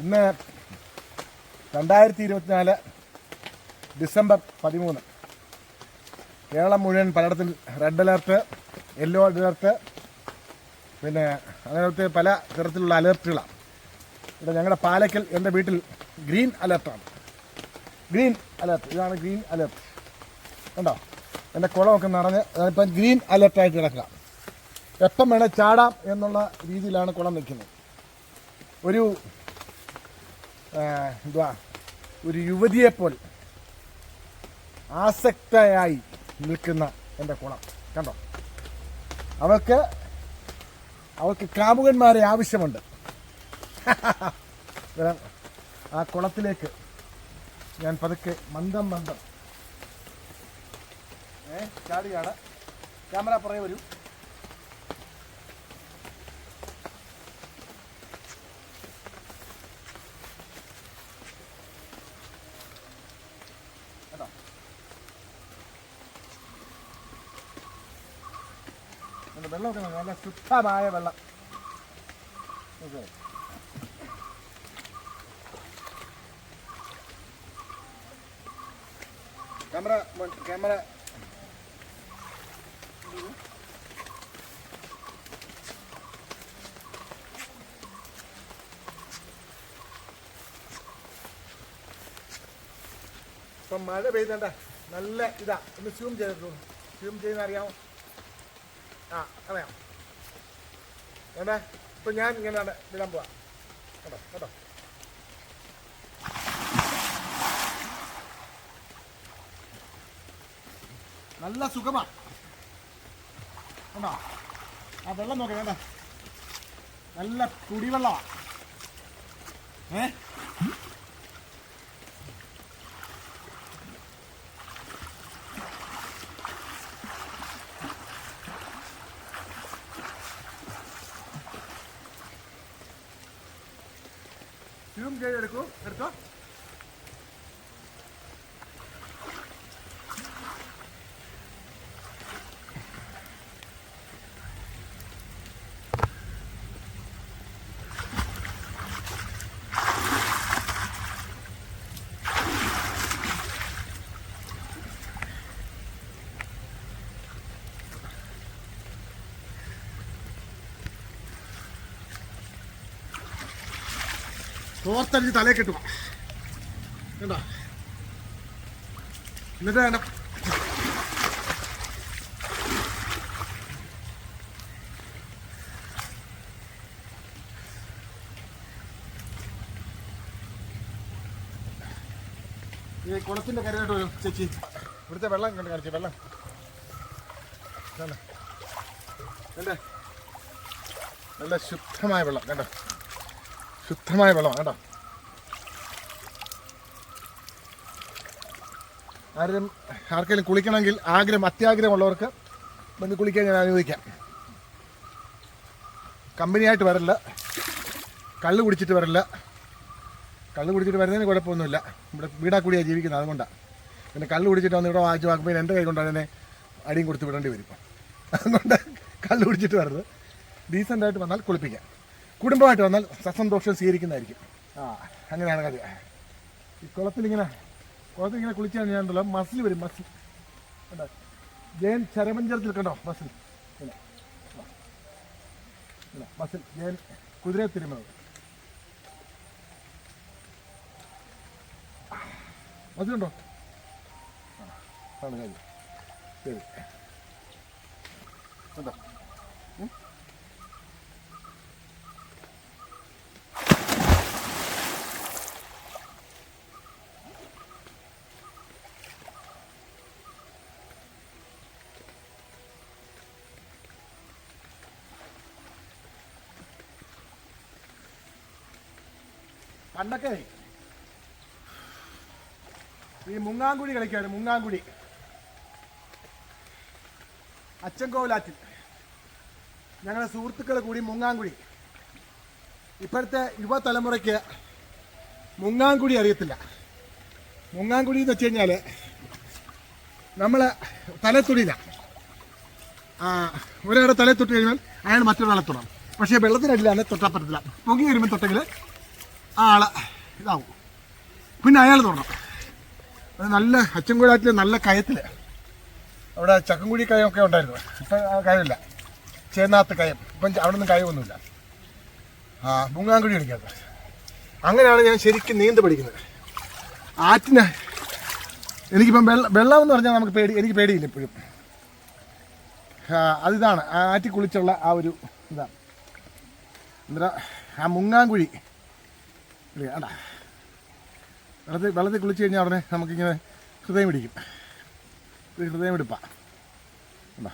ഇന്ന് രണ്ടായിരത്തി ഇരുപത്തിനാല് ഡിസംബർ പതിമൂന്ന്. കേരളം മുഴുവൻ പലയിടത്തും റെഡ് അലേർട്ട് യെല്ലോ അലേർട്ട് പിന്നെ അങ്ങനത്തെ പല തരത്തിലുള്ള അലേർട്ടുകളാണ്. ഇവിടെ ഞങ്ങളുടെ പാലക്കൽ എന്റെ വീട്ടിൽ ഗ്രീൻ അലേർട്ടാണ്. ഗ്രീൻ അലേർട്ട് ഇതാണ് ഗ്രീൻ അലേർട്ട്. കണ്ടോ? എന്റെ കുളമൊക്കെ നിറഞ്ഞ് ഇപ്പം ഗ്രീൻ അലേർട്ടായിട്ട് കിടക്കുക. എപ്പം വേണേൽ ചാടാം എന്നുള്ള രീതിയിലാണ് കുളം നിൽക്കുന്നത്. ഒരു എന്തുവാ? ഒരു യുവതിയെപ്പോലെ ആസക്തയായി നിൽക്കുന്ന എന്റെ കുളം. കണ്ടോ? അവൾക്ക് അവൾക്ക് കാമുകന്മാരെ ആവശ്യമുണ്ട്. ആ കുളത്തിലേക്ക് ഞാൻ പതുക്കെ മന്ദം മന്ദം. ഏ ചാടുകയാണ്. ക്യാമറ പുറകെ വരൂ. വെള്ളമൊക്കെ നല്ല ശുദ്ധമായ വെള്ളം. Camera camera. ഇപ്പം മഴ പെയ്തണ്ട നല്ല ഇതാ. ഒന്ന് സ്യൂം ചെയ്തിട്ടുള്ളൂ സ്യൂം ചെയ്യുന്ന അറിയാമോ ആ അറിയാം വേണ്ട ഇപ്പൊ ഇങ്ങനെ വിടാൻ പോവാ. കേട്ടോ കേട്ടോ നല്ല സുഖമാണ് കണ്ടോ? ആ വെള്ളം നോക്കാം വേണ്ട നല്ല കുടിവെള്ളമാണ് ഏ? ചെയ്തെടുക്കൂ. എടുത്തോ? തോർത്തടിച്ച് തലേ കെട്ടുക കണ്ടോ? എന്നിട്ട് വേണ്ട. ഈ കുളത്തിന്റെ കരയായിട്ട് വരും ചേച്ചി. ഇവിടുത്തെ വെള്ളം കണ്ട് കാണിച്ചു വെള്ളം. കണ്ടേ? നല്ല ശുദ്ധമായ വെള്ളം കണ്ടോ? ശുദ്ധമായ വെള്ളമാണ് കേട്ടോ. ആരും ആർക്കെങ്കിലും കുളിക്കണമെങ്കിൽ ആഗ്രഹം അത്യാഗ്രഹമുള്ളവർക്ക് വന്ന് കുളിക്കാൻ ഞാൻ അനുവദിക്കാം. കമ്പനിയായിട്ട് വരില്ല. കള്ള് കുടിച്ചിട്ട് വരില്ല. കള്ള് കുടിച്ചിട്ട് വരുന്നതിന് കുഴപ്പമൊന്നുമില്ല. ഇവിടെ വീടാ കൂടിയാണ് ജീവിക്കുന്നത് അതുകൊണ്ടാണ് പിന്നെ കള്ള് കുടിച്ചിട്ട് വന്ന് ഇവിടെ വാങ്ങിച്ച് വാക്കുമ്പോൾ എന്റെ കൈ കൊണ്ട് അതിനെ അടിയും കൊടുത്ത് വിടേണ്ടി വരും. അതുകൊണ്ട് കള്ള് കുടിച്ചിട്ട് വരുന്നത് ഡീസന്റായിട്ട് വന്നാൽ കുളിപ്പിക്കാം. കുടുംബമായിട്ട് വന്നാൽ സസന്തോഷം സ്വീകരിക്കുന്നതായിരിക്കും. ആ. അങ്ങനെയാണ് കഥ. ഈ കുളത്തിലിങ്ങനെ കുളത്തിൽ ഇങ്ങനെ കുളിച്ചാൽ ഞാൻ ഉണ്ടല്ലോ മസിൽ വരും മസിൽ. കണ്ടോ? ജയൻ ചരമഞ്ചരത്തിൽ കണ്ടോ? മസിൽ. മസിൽ. ജയൻ കുതിരയെ തിരുമത് മസിലുണ്ടോ ആണ് കാര്യം. ശരി. കണ്ടോ? പണ്ടൊക്കെ ഈ മുങ്ങാങ്കുഴി കളിക്കാണ് മുങ്ങാങ്കുഴി അച്ചൻകോവിലാറ്റിൽ ഞങ്ങളുടെ സുഹൃത്തുക്കൾ കൂടി മുങ്ങാങ്കുഴി ഇപ്പോഴത്തെ യുവതലമുറയ്ക്ക് മുങ്ങാങ്കുഴി അറിയത്തില്ല. മുങ്ങാങ്കുഴി എന്ന് വെച്ച് കഴിഞ്ഞാൽ നമ്മൾ തലത്തുടിയില്ല ഒരാളുടെ തലയിൽ തൊട്ട് കഴിയുമ്പോൾ അയാൾ മറ്റൊരാളെ തൊടണം പക്ഷേ വെള്ളത്തിനടിയിലാണ് തൊട്ടാൻ പറ്റത്തില്ല. പൊങ്ങി വരുമ്പോൾ തൊട്ടെങ്കിൽ ആൾ ഇതാവും. പിന്നെ അയാൾ തുടങ്ങണം അത് നല്ല അച്ചൻകുഴാറ്റിൽ നല്ല കയത്തിൽ അവിടെ ചക്കൻകുഴി കയമൊക്കെ ഉണ്ടായിരുന്നു. ഇപ്പം കയമില്ല ചേന്നാത്ത് കയം. ഇപ്പം അവിടെ നിന്നും കയമൊന്നുമില്ല ആ മുങ്ങാങ്കുഴി കളിക്കാത്ത അങ്ങനെയാണ് ഞാൻ ശരിക്കും നീന്ത് പഠിക്കുന്നത്. ആറ്റിന് എനിക്കിപ്പം വെള്ളം വെള്ളം എന്ന് പറഞ്ഞാൽ നമുക്ക് പേടി എനിക്ക് പേടിയില്ല എപ്പോഴും അതിതാണ് ആറ്റി കുളിച്ചുള്ള ആ ഒരു ഇതാണ് എന്താ? ആ മുങ്ങാങ്കുഴി വേണ്ട വെള്ളത്തിൽ വെള്ളത്തിൽ കുളിച്ച് കഴിഞ്ഞാൽ ഉടനെ നമുക്കിങ്ങനെ ഹൃദയം പിടിക്കും ഇത് ഹൃദയം എടുപ്പാ ഉണ്ടോ